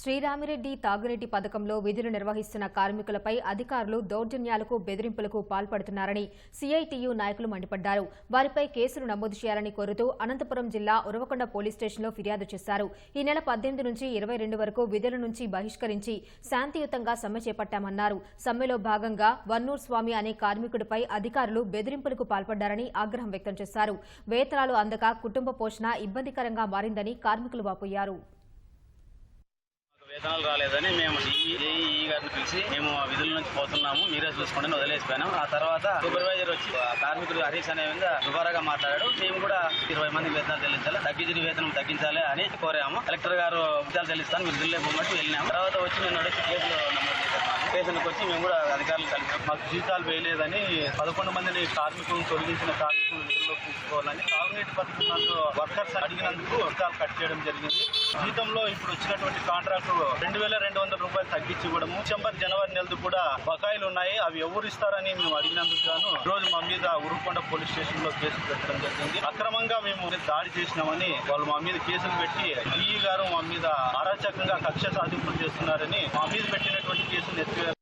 శ్రీరామిరెడ్డి తాగునీటి పథకంలో విధులు నిర్వహిస్తున్న కార్మికులపై అధికారులు దౌర్జన్యాలకు బెదిరింపులకు పాల్పడుతున్నారని సీఐటియు నాయకులు మండిపడ్డారు. వారిపై కేసులు నమోదు చేయాలని కోరుతూ అనంతపురం జిల్లా ఉరవకొండ పోలీస్ స్టేషన్లో ఫిర్యాదు చేశారు. ఈ నెల పద్దెనిమిది నుంచి ఇరవై రెండు వరకు విధుల నుంచి బహిష్కరించి శాంతియుతంగా సమ్మె చేపట్టామన్నారు. సమ్మెలో భాగంగా వన్నూర్ స్వామి అనే కార్మికుడిపై అధికారులు బెదిరింపులకు పాల్పడ్డారని ఆగ్రహం వ్యక్తం చేశారు. వేతనాలు అందక కుటుంబ పోషణ ఇబ్బందికరంగా మారిందని కార్మికులు వాపోయారు. వేతనాలు రాలేదని మేము ఈ గారిని పిలిచి మేము విధుల నుంచి పోతున్నాము. మీరే చూసుకోండి అని వదిలేసిపోయినాం. ఆ తర్వాత సూపర్వైజర్ వచ్చి కార్మికుడు హరీష్ అనే విధంగా దుబారాగా మాట్లాడాడు. మేము కూడా ఇరవై మంది వేతనాలు చెల్లించాలి. తగ్గించిన వేతనం తగ్గించాలి అని కోరాము. కలెక్టర్ గారు విధాలు చెల్లిస్తాను విధుల్లో పొమ్మట్టు వెళ్ళినాము. తర్వాత వచ్చి నేను అడిగి కేసులు నమోదు చేశాను స్టేషన్కి వచ్చి మేము కూడా అధికారులు కలిసాం. మాకు జీతాలు వేయలేదని పదకొండు మందిని కార్మికులను తొలగించిన కార్మికులను విధుల్లో తీసుకోవాలని. తాగునీటి పథకం వర్కర్స్ అడిగినందుకు జీతాలు కట్ చేయడం జరిగింది. జీతంలో ఇప్పుడు వచ్చినటువంటి కాంట్రాక్ట్ రెండు వేల రెండు వందల రూపాయలు తగ్గించి ఇవ్వడం డిసెంబర్ జనవరి నెలది కూడా బకాయిలు ఉన్నాయి. అవి ఎవరు ఇస్తారని మేము అడిగినందుకు గాను ఈ రోజు మా మీద ఉరుకొండ పోలీస్ స్టేషన్లో కేసులు పెట్టడం జరిగింది. అక్రమంగా మేము దాడి చేసినామని వాళ్ళు మా మీద కేసులు పెట్టి ఈ గారు మా మీద అరాచకంగా కక్ష సాధింపులు చేస్తున్నారని మా మీద పెట్టినటువంటి కేసులు ఎత్తివేయాలని